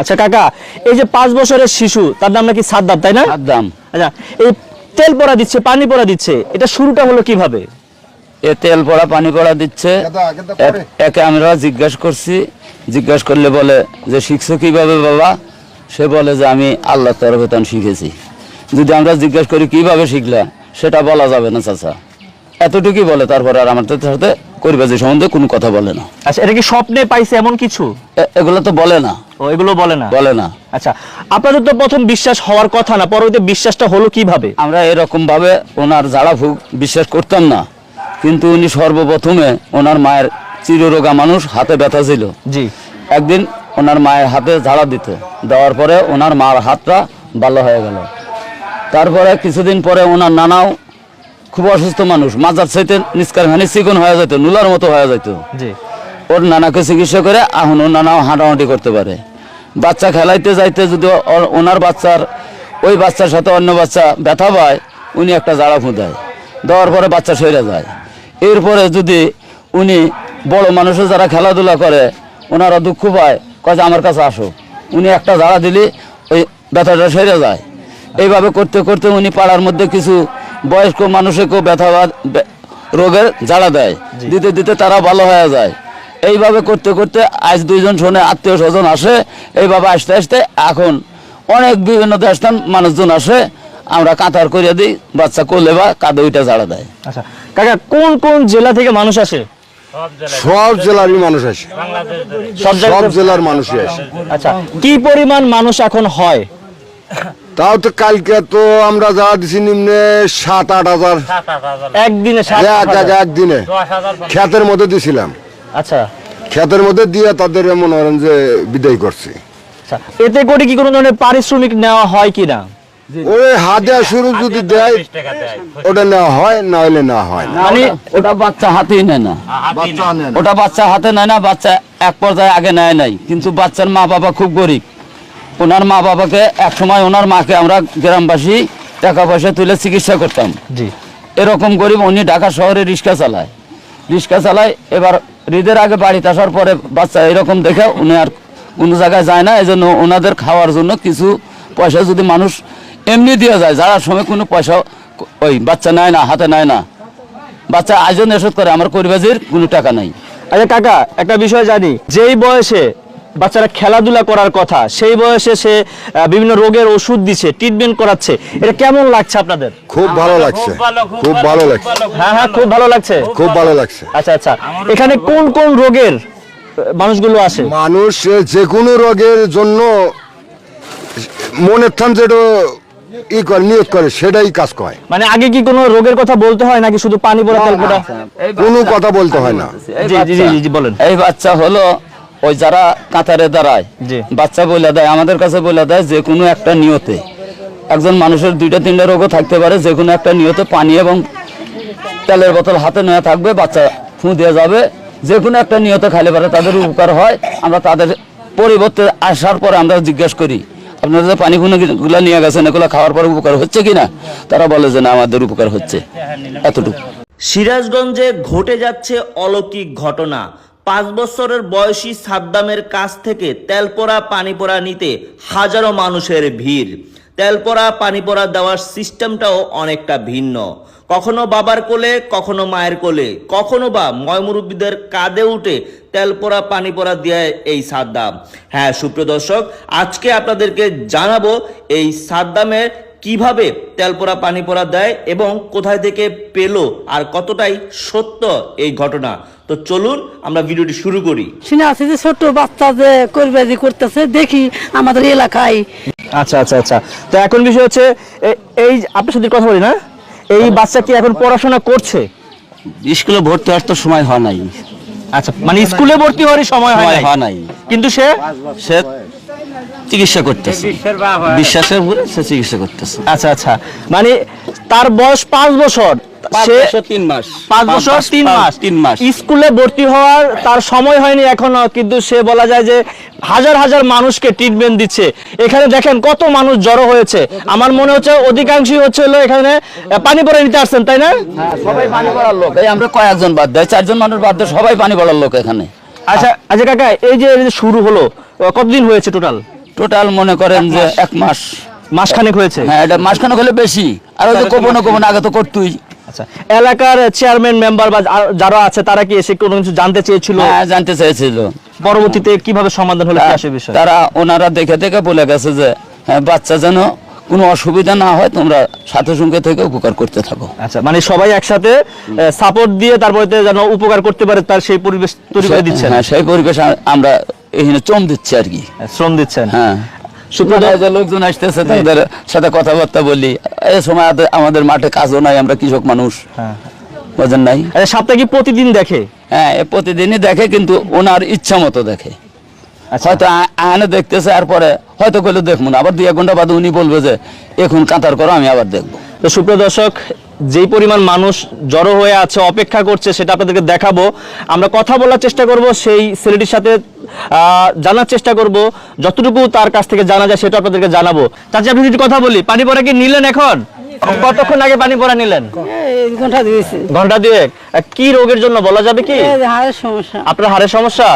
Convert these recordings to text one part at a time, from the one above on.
আচ্ছা কাকা এই যে পাঁচ বছরের শিশু তার নাম নাকি সাদ্দাম তাই না? সাদ্দাম। আচ্ছা এই তেল পড়া দিচ্ছে পানি পড়া দিচ্ছে এটা শুরুটা হলো কীভাবে? এ তেল পড়া পানি পড়া দিচ্ছে। একে আমরা জিজ্ঞেস করছি জিজ্ঞেস করলে বলে যে শিখছো কীভাবে বাবা? সে বলে যে আমি আল্লাহ তরফে তখন শিখেছি। যদি আমরা জিজ্ঞেস করি কীভাবে শিখলা? সেটা বলা যাবে না চাচা। এতটুকুই বলে তারপরে আর আমাদের সাথে করিবাজি সম্বন্ধে কোনো কথা বলে না। আচ্ছা এটা কি স্বপ্নে পাইছে এমন কিছু? এগুলো তো বলে না। ও এগুলো বলে না? বলে না। আচ্ছা আপনাদের তো প্রথম বিশ্বাস হওয়ার কথা না পরবর্তী বিশ্বাসটা হলো কীভাবে? আমরা এরকম ভাবে ওনার ফুক বিশ্বাস করতাম না কিন্তু উনি সর্বপ্রথমে ওনার মায়ের চিররোগা মানুষ হাতে ব্যথা ছিল। জি। একদিন ওনার মায়ের হাতে ঝাড়া দিত দেওয়ার পরে ওনার মার হাতটা ভালো হয়ে গেল। তারপরে কিছুদিন পরে ওনার নানাও খুব অসুস্থ মানুষ মাজার চাইতে নিষ্কার চিকন হয়ে যেত নুলার মতো হয়ে যেত। জি। ওর নানাকে চিকিৎসা করে এখন ওর নানাও হাঁটাহাঁটি করতে পারে। বাচ্চা খেলাইতে যাইতে যদি ওনার বাচ্চার ওই বাচ্চার সাথে অন্য বাচ্চা ব্যথা পায় উনি একটা জাড়া ফুঁ দেয় দেওয়ার পরে বাচ্চা সরে যায়। এরপরে যদি উনি বড় মানুষের যারা খেলাধুলা করে ওনারা দুঃখ পায় কয় যে আমার কাছে আসো। উনি একটা জাড়া দিলে ওই ব্যথাটা সেরে যায়। এইভাবে করতে করতে উনি পাড়ার মধ্যে কিছু বয়স্ক মানুষকেও ব্যথা রোগের জাড়া দেয়। দিতে দিতে তারা ভালো হয়ে যায়। এইভাবে করতে করতে আজ দুইজন শোনে আত্মীয় স্বজন আসে এইভাবে আসতে আসতে এখন অনেক বিভিন্ন দেশটান মানুষজন আসে আমরা কাতার করিয়া দিই বাচ্চা কোলে বা কাঁধে ওইটা জাড়া দেয়। আচ্ছা কাকা কোন কোন জেলা থেকে মানুষ আসে? সব জেলারই মানুষ আসে। সব সব জেলার মানুষই আসে। আচ্ছা কি পরিমাণ মানুষ এখন হয়? তাও তো কালকে তো আমরা যা দিছি নিম্নে সাত আট হাজার। একদিনে সাত এক হাজার। এক একদিনে ক্ষেতের মধ্যে দিছিলাম। আচ্ছা। ক্ষেতের মধ্যে দিয়ে তাদের মনে করেন যে বিদায় করছি। আচ্ছা এতে করে কি কোনো ধরনের পারিশ্রমিক নেওয়া হয় কি না? ওই হাতে শুরু যদি দেয় ওটা নেওয়া হয় না হলে না হয়। না মানে ওটা বাচ্চা হাতেই নেয় না। ওটা বাচ্চা হাতে নেয় না বাচ্চা এক পর্যায়ে আগে নেয় নাই। কিন্তু বাচ্চার মা বাবা খুব গরিব। ওনার মা বাবাকে এক সময় ওনার মাকে আমরা গ্রামবাসী টাকা পয়সা তুলে চিকিৎসা করতাম। জি। এরকম গরিব উনি ঢাকা শহরে রিক্সা চালায়। রিক্সা চালায় এবার ঈদের আগে বাড়িতে আসার পরে বাচ্চা এরকম দেখে উনি আর কোনো জায়গায় যায় না এই জন্য ওনাদের খাওয়ার জন্য কিছু পয়সা যদি মানুষ এমনি দিয়ে যায়, যারা সময় কোনো পয়সা ওই বাচ্চা নেয় না, হাতে নেয় না। বাচ্চা আয়োজন এসব করে, আমার পরিবারের কোনো টাকা নাই। আচ্ছা কাকা, একটা বিষয় জানি। যেই বয়সে বাচ্চারা খেলাধুলা করার কথা সেই বয়সে সে বিভিন্ন রোগের ওষুধ দিচ্ছে ট্রিটমেন্ট করাচ্ছে এটা কেমন লাগছে আপনাদের? খুব ভালো লাগছে। খুব ভালো লাগছে। হ্যাঁ হ্যাঁ খুব ভালো লাগছে। খুব ভালো। লাগছে। আচ্ছা আচ্ছা। এখানে কোন কোন রোগের মানুষগুলো আসে? মানুষ যে কোনো রোগের জন্য মনের থান যেটা ই করে নিয়োগ করে সেটাই কাজ করে। মানে আগে কি কোনো রোগের কথা বলতে হয় নাকি শুধু পানি পড়া কোনো কথা বলতে হয় না। জি, জি, জি, জি, জি, বলেন। এই বাচ্চা হলো ওই যারা কাতারে দাঁড়ায় বাচ্চা বলে দেয় আমাদের কাছে বলে দেয় যে কোনো একটা নিয়তে। একজন মানুষের দুইটা তিনটা রোগও থাকতে পারে যে কোনো একটা নিয়তে পানি এবং তেলের বোতল হাতে নেওয়া থাকবে বাচ্চা ফু দিয়ে যাবে। যে কোনো একটা নিয়তে খাইলে পারে তাদের উপকার হয়। আমরা তাদের পরিবর্তে আসার পরে আমরা জিজ্ঞেস করি আপনারা যে পানি গুলো নিয়ে গেছেন এগুলো খাওয়ার পরে উপকার হচ্ছে কিনা? তারা বলে যে না আমাদের উপকার হচ্ছে। এতটুকু। সিরাজগঞ্জে ঘটে যাচ্ছে অলৌকিক ঘটনা। পাঁচ বছরের বয়সী সাদ্দামের কাছ থেকে তেলপোড়া পানিপোড়া নিতে হাজারো মানুষের ভিড়। তেলপোড়া পানিপোড়া দেওয়ার সিস্টেমটাও অনেকটা ভিন্ন। কখনো বাবার কোলে, কখনো মায়ের কোলে, কখনো বা ময়মুরব্বীদের কাঁধে উঠে তেলপোড়া পানিপোড়া দেয় এই সাদ্দাম। হ্যাঁ সুপ্রিয় দর্শক, আজকে আপনাদেরকে জানাব এই সাদ্দামের কীভাবে তেলপোড়া পানি পোড়া দেয় এবং কোথায় থেকে পেল আর কতটাই সত্য এই ঘটনা? তো চলুন আমরা ভিডিওটি শুরু করি। শুনে আছে যে ছোট বাচ্চা যে করবাজি করতেছে দেখি আমাদের এলাকায়। আচ্ছা আচ্ছা আচ্ছা। তো এখন বিষয় হচ্ছে এই যে- আপনার সাথে কথা বলি না? এই বাচ্চা কি এখন পড়াশোনা করছে? স্কুলে ভর্তি হওয়ার তো সময় হয় নাই। আচ্ছা মানে স্কুলে ভর্তি হওয়ারই সময় হয় হয় নাই। কিন্তু সে? সে চিকিৎসা করতেছে। বিশ্বাসের উপরে সে চিকিৎসা করতেছে। আচ্ছা আচ্ছা। মানে তার বয়স পাঁচ বছর। স্কুলে ভর্তি হওয়ার তার সময় হয়নি এখনও কিন্তু সে বলা যায় যে হাজার হাজার মানুষকে ট্রিটমেন্ট দিচ্ছে। এখানে দেখেন কত মানুষ জড়ো হয়েছে। আমার মনে হচ্ছে অধিকাংশই হচ্ছে হলো এখানে পানি পরে নিতে আসছেন তাই না? সবাই পানি পড়ার লোক। এই আমরা কয়েকজন বাদ দেয় চারজন মানুষ বাদ দেয় সবাই পানি পড়ার লোক এখানে। আচ্ছা আচ্ছা কাকা এই যে শুরু হলো কতদিন হয়েছে টোটাল টোটাল মনে করেন যে এক মাস। মাসখানেক হয়েছে? হ্যাঁ এটা মাসখানে হলে বেশি। আর ওই যে গোপনে গোপনে আগে তো করতুই। আচ্ছা এলাকার চেয়ারম্যান মেম্বার বা যারা আছে তারা কি এসে কোনো কিছু জানতে চেয়েছিল? হ্যাঁ জানতে চেয়েছিল। পরবর্তীতে কীভাবে সমাধান হলো আসে বিষয়? তারা ওনারা দেখে দেখে বলে গেছে যে হ্যাঁ বাচ্চা যেন কোনো অসুবিধা না হয় তোমরা সাথে সঙ্গে থেকে উপকার করতে থাকো। আচ্ছা মানে সবাই একসাথে সাপোর্ট দিয়ে তারপরে যেন উপকার করতে পারে তার সেই পরিবেশ তৈরি করে দিচ্ছেন। হ্যাঁ সেই পরিবেশ আমরা এখানে চম দিচ্ছি আর কি। শ্রম দিচ্ছেন। হ্যাঁ। লোকজন আসতেছে তাদের সাথে কথাবার্তা বলি। এই সময় আমাদের মাঠে কাজও নাই আমরা কৃষক মানুষ। হ্যাঁ। বোঝেন নাই? আচ্ছা, সাপ্তাহিক কি প্রতিদিন দেখে? হ্যাঁ প্রতিদিনই দেখে কিন্তু ওনার ইচ্ছা মতো দেখে। আচ্ছা। হয়তো আ- আনে দেখতেছে আর পরে হয়তো কইলে দেখব না। আবার দুই এক ঘণ্টা বাদে উনি বলবে যে এখন কাতার করো আমি আবার দেখব। তো সুপ্রিয় দর্শক যেই পরিমাণ মানুষ জড়ো হয়ে আছে অপেক্ষা করছে সেটা আপনাদেরকে দেখাবো। আমরা কথা বলার চেষ্টা করব সেই ছেলেটির সাথে জানার চেষ্টা করব। যতটুকু তার কাছ থেকে জানা যায় সেটা আপনাদেরকে জানাব। চাচি, আপনি কথা বলি, পানি পড়া কি নিলেন এখন? কতক্ষণ আগে পানি পড়া নিলেন? ঘণ্টা দিয়েছে ঘণ্টা দুয়েক। কি রোগের জন্য বলা যাবে কি? হাড়ের সমস্যা। আপনার হাড়ের সমস্যা?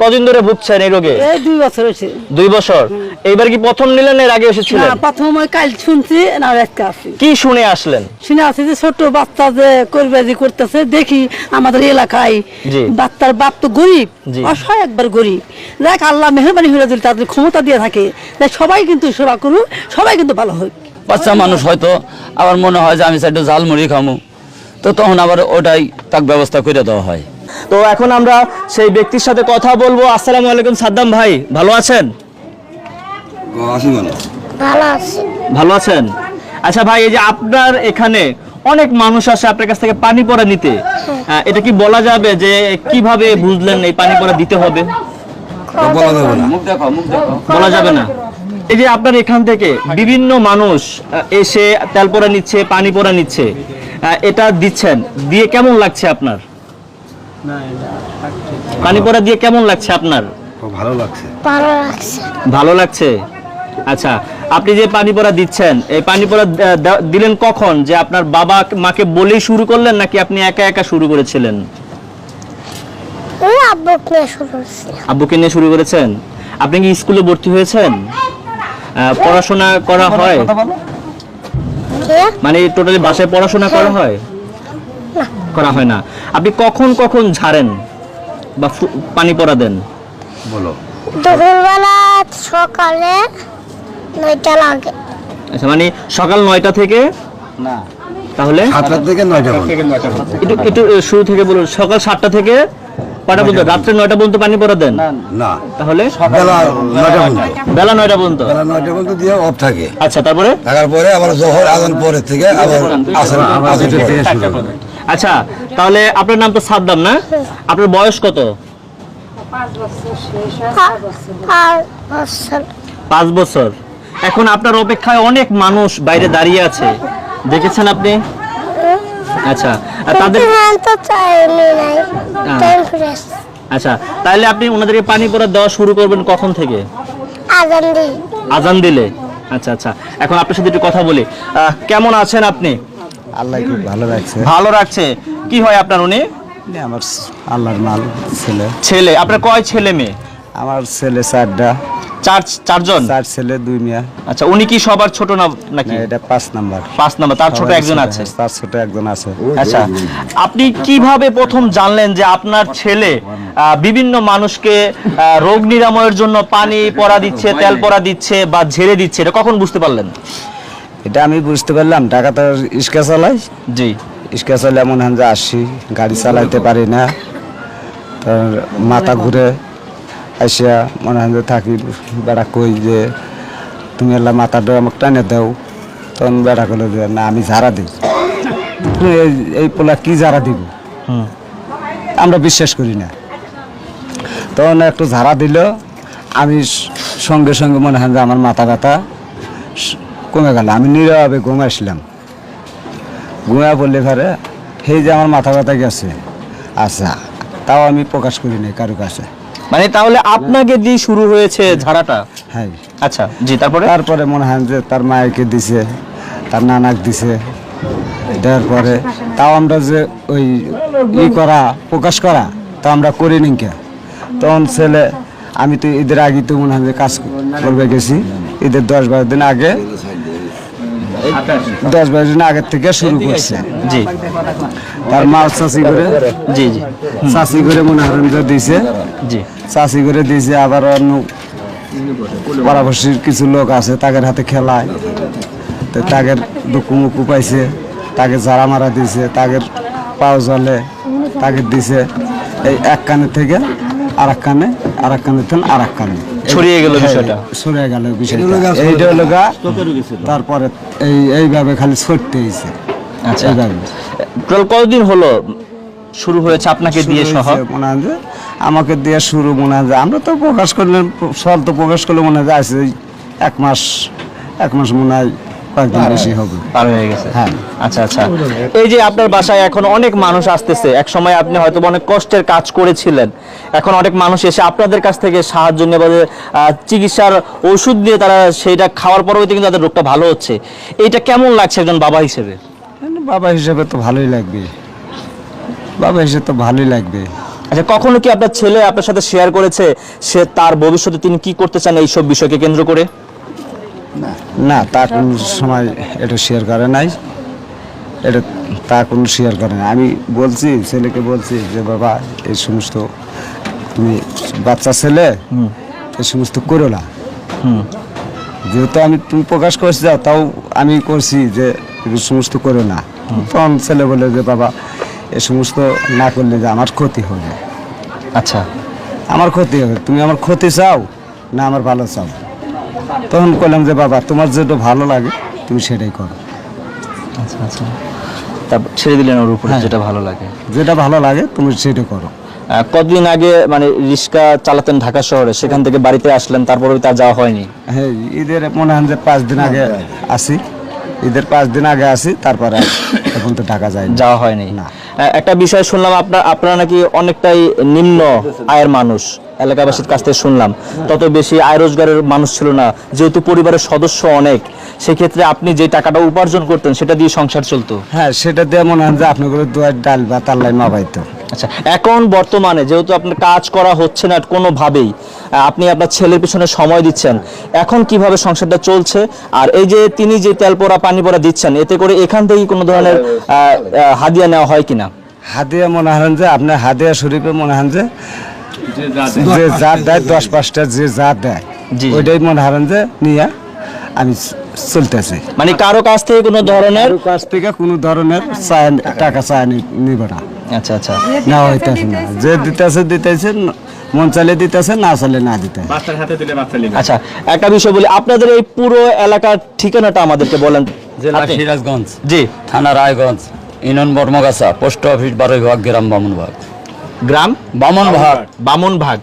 কদিন ধরে ভুগছেন এই রোগে? এই দুই বছর হয়েছে। দুই বছর। এইবার কি প্রথম নিলেন এর আগে না প্রথম ওই কাল শুনছি না আজকে আসি কি শুনে আসলেন? শুনে আছে যে ছোট বাচ্চা যে করবাজি করতেছে দেখি আমাদের এলাকায় বাচ্চার বাপ তো গরিব অসহায় একবার গরিব। দেখ আল্লাহ মেহরবানি হয়ে যদি তাদের ক্ষমতা দিয়ে থাকে সবাই কিন্তু সেবা করুক সবাই কিন্তু ভালো হোক। বাচ্চা মানুষ হয়তো আবার মনে হয় যে আমি সাইডে ঝাল মুড়ি খামু। তো তখন আবার ওটাই তাক ব্যবস্থা করে দেওয়া হয়। তো এখন আমরা সেই ব্যক্তির সাথে কথা বলব। আসসালামু আলাইকুম সাদ্দাম ভাই ভালো আছেন? ভালো। আছেন? আচ্ছা ভাই এই যে আপনার এখানে অনেক মানুষ আসে আপনার কাছ থেকে পানি পড়া নিতে। এটা কি বলা যাবে যে কীভাবে বুঝলেন এই পানি পড়া দিতে হবে? মুখ দেখো মুখ দেখো। বলা যাবে না? এই যে আপনার এখান থেকে বিভিন্ন মানুষ এসে তেল পোড়া নিচ্ছে পানি পোড়া নিচ্ছে এটা দিচ্ছেন দিয়ে কেমন লাগছে আপনার? পানি পোড়া দিয়ে কেমন লাগছে আপনার? ভালো লাগছে। ভালো লাগছে। আচ্ছা আপনি যে পানি পোড়া দিচ্ছেন এই পানি পোড়া দিলেন কখন? যে আপনার বাবা মাকে বলেই শুরু করলেন নাকি আপনি একা একা শুরু করেছিলেন? আব্বুকে নিয়ে শুরু করেছেন? আপনি কি স্কুলে ভর্তি হয়েছেন? পড়াশোনা করা হয়? মানে টোটালি বাসায় পড়াশোনা করা হয়? করা হয় না। আপনি কখন কখন ঝাড়েন বা পানি পড়া দেন? দুপুরবেলা সকালে নয়টা লাগে। আচ্ছা মানে সকাল নয়টা থেকে? না। তাহলে? সাতটার থেকে নয়টা একটু একটু শুরু থেকে বলুন। সকাল সাতটা থেকে কটা পর্যন্ত? রাত্রে নয়টা পর্যন্ত পানি পড়া দেন? না তাহলে? বেলা নয়টা পর্যন্ত। বেলা নয়টা পর্যন্ত? বেলা নয়টা পর্যন্ত দিয়ে অফ থাকে। আচ্ছা তারপরে? থাকার পরে আবার জহর আজান পরে থেকে আবার আসর আসর থেকে শুরু হবে। আচ্ছা তাহলে আপনার নাম তো সাদ্দাম না? আপনার বয়স কত? পাঁচ বছর। এখন আপনার অপেক্ষায় অনেক মানুষ বাইরে দাঁড়িয়ে আছে। দেখেছেন আপনি? আচ্ছা আর তাদের তো চাইনি নাই। Time fresh. আচ্ছা তাহলে আপনি ওনাদেরকে পানি পড়া দেওয়া শুরু করবেন কখন থেকে? আজান দিই। আজান দিলে। আচ্ছা আচ্ছা এখন আপনার সাথে একটু কথা বলি। আহ, কেমন আছেন আপনি? আল্লাহ খুব ভালো রাখছে। ভালো রাখছে। কি হয় আপনার উনি? আমার আল্লাহর মাল ছেলে। ছেলে আপনার কয় ছেলে মেয়ে? আমার ছেলে চারটা। চার চারজন? চার ছেলে দুই মেয়া। আচ্ছা উনি কি সবার ছোট না নাকি? এটা পাঁচ নাম্বার। পাঁচ নাম্বার তার ছোট একজন আছে। তার ছোট একজন আছে। আচ্ছা আপনি কীভাবে প্রথম জানলেন যে আপনার ছেলে বিভিন্ন মানুষকে রোগ নিরাময়ের জন্য পানি পড়া দিচ্ছে তেল পড়া দিচ্ছে বা ঝেড়ে দিচ্ছে এটা কখন বুঝতে পারলেন? এটা আমি বুঝতে পারলাম টাকা তো ইস্কা চালাই। জি। ইস্কা চালাই মনে হয় যে আসি গাড়ি চালাইতে পারি না তার মাথা ঘুরে। আসিয়া মনে হয় থাকি বেড়া কই যে তুমি এলা মাথাটা আমাকে টানে দাও। তখন বেড়া করল যে না আমি ঝাড়া দিই। এই পোলা কি ঝাড়া দিব? আমরা বিশ্বাস করি না। তখন একটু ঝাড়া দিল। আমি সঙ্গে সঙ্গে মনে হয় যে আমার মাথা ব্যথা কমে গেল। আমি নীরবে ঘুমাইছিলাম ঘুমা বললে ঘরে সেই যে আমার মাথা ব্যথা গেছে। আচ্ছা তাও আমি প্রকাশ করি নাই কারও কাছে। মানে তাহলে আপনাকে দিয়ে শুরু হয়েছে ঝাড়াটা? হ্যাঁ। আচ্ছা জি তারপরে? তারপরে মনে হয় যে তার মায়েকে দিছে তার নানাক দিছে দেওয়ার পরে তাও আমরা যে ওই ই করা প্রকাশ করা তা আমরা করি নি কে? তখন ছেলে আমি তো ঈদের আগে তো মনে হয় যে কাজ করবে গেছি। ঈদের দশ বারো দিন আগে দশ বারো দিন আগের থেকে শুরু করছে। জি। তার মা চাষি করে জি জি। চাষি করে মনে যে দিছে। জি। চাষি করে দিয়েছে আবার অন্য পাড়াপড়শির কিছু লোক আছে তাদের হাতে খেলায়। তো তাদের দুকু মুকু পাইছে তাকে ঝাড়া মারা দিয়েছে তাদের পাও জলে তাকে দিছে। এই এক কানে থেকে আর এক কানে আর এক কানে থেকে আর এক কানে। ছড়িয়ে গেল বিষয়টা। সরে গেল বিষয়টা। এইটা হলো গা তারপরে এই এইভাবে খালি ছড়তে হয়েছে আচ্ছা। টোটাল কতদিন হলো শুরু হয়েছে আপনাকে দিয়ে সহ মনে হয় যে আমাকে দিয়ে শুরু মনে হয় আমরা তো প্রকাশ করলে সল তো প্রকাশ করলে মনে হয় আছে ওই এক মাস এক মাস মনে হয় বেশি হবে। পার হয়ে গেছে। হ্যাঁ। আচ্ছা আচ্ছা। এই যে আপনার বাসায় এখন অনেক মানুষ আসতেছে। এক সময় আপনি হয়তো অনেক কষ্টের কাজ করেছিলেন। এখন অনেক মানুষ এসে আপনাদের কাছ থেকে সাহায্য নিয়ে বা চিকিৎসার ওষুধ দিয়ে তারা সেইটা খাওয়ার পরবর্তী কিন্তু তাদের রোগটা ভালো হচ্ছে। এইটা কেমন লাগছে একজন বাবা হিসেবে? মানে বাবা হিসেবে তো ভালোই লাগবে। বাবা হিসেবে তো ভালোই লাগবে। আচ্ছা কখনো কি আপনার ছেলে আপনার সাথে শেয়ার করেছে? সে তার ভবিষ্যতে তিনি কি করতে চান এইসব বিষয়কে কেন্দ্র করে? না। তা কোনো সময় এটা শেয়ার করে নাই। এটা তা কোনো শেয়ার করে না আমি বলছি ছেলেকে বলছি যে বাবা এই সমস্ত তুমি বাচ্চা ছেলে এই সমস্ত করো না। যেহেতু আমি তুমি প্রকাশ করছি যাও তাও আমি করছি যে এই সমস্ত করো না। তখন ছেলে বলে যে বাবা এ সমস্ত না করলে যে আমার ক্ষতি হবে। আচ্ছা। আমার ক্ষতি হবে? তুমি আমার ক্ষতি চাও? না আমার ভালো চাও। তখন বললাম যে বাবা তোমার যেটা ভালো লাগে তুমি সেটাই করো। আচ্ছা আচ্ছা। তারপর ছেড়ে দিলেন ওর উপরে হ্যাঁ। যেটা ভালো লাগে। যেটা ভালো লাগে তুমি সেটা করো। কতদিন আগে মানে রিক্সা চালাতেন ঢাকা শহরে সেখান থেকে বাড়িতে আসলেন তারপরে তার যাওয়া হয়নি? হ্যাঁ ঈদের মনে হয় যে পাঁচ দিন আগে আসি। ঈদের পাঁচ দিন আগে আসি তারপরে এখন তো ঢাকা যায় যাওয়া হয়নি। না। একটা বিষয় শুনলাম আপনার আপনারা নাকি অনেকটাই নিম্ন আয়ের মানুষ। এলাকাবাসীর কাছ থেকে শুনলাম। তত বেশি আয় রোজগারের মানুষ ছিল না। যেহেতু পরিবারের সদস্য অনেক সেক্ষেত্রে আপনি যে টাকাটা উপার্জন করতেন সেটা দিয়ে সংসার চলতো? হ্যাঁ সেটা দিয়ে মনে হয় যে আপনাগুলো দুয়ার ডাল বা তাল্লাই মাবাইতো। আচ্ছা এখন বর্তমানে যেহেতু আপনার কাজ করা হচ্ছে না কোনোভাবেই আপনি আপনার ছেলের পিছনে সময় দিচ্ছেন এখন কীভাবে সংসারটা চলছে? আর এই যে তিনি যে তেল পোড়া পানি পোড়া দিচ্ছেন এতে করে এখান থেকে কোনো ধরনের হাদিয়া নেওয়া হয় কিনা? হাদিয়া মনে হয় যে আপনার হাদিয়া শরীফে মনে হয় যে যে যা দেয়। দশ পাঁচটা যে যা দেয় ওইটাই মনে হয় যে নিয়ে আমি চলতেছি। মানে কারও কাছ থেকে কোনো ধরনের কাছ থেকে কোনো ধরনের টাকা চায় নিব না। আচ্ছা আচ্ছা। না হইতেছে না। যে দিতেছে দিতেছে মন চালে দিতেছে না চালে না দিতে আচ্ছা একটা বিষয় বলি আপনাদের এই পুরো এলাকার ঠিকানাটা আমাদেরকে বলেন। জেলা সিরাজগঞ্জ জি। থানা Raiganj union Barmagachha post office বারোই ভাগ গ্রাম বামুনভাগ গ্রাম বামন ভাগ বামন ভাগ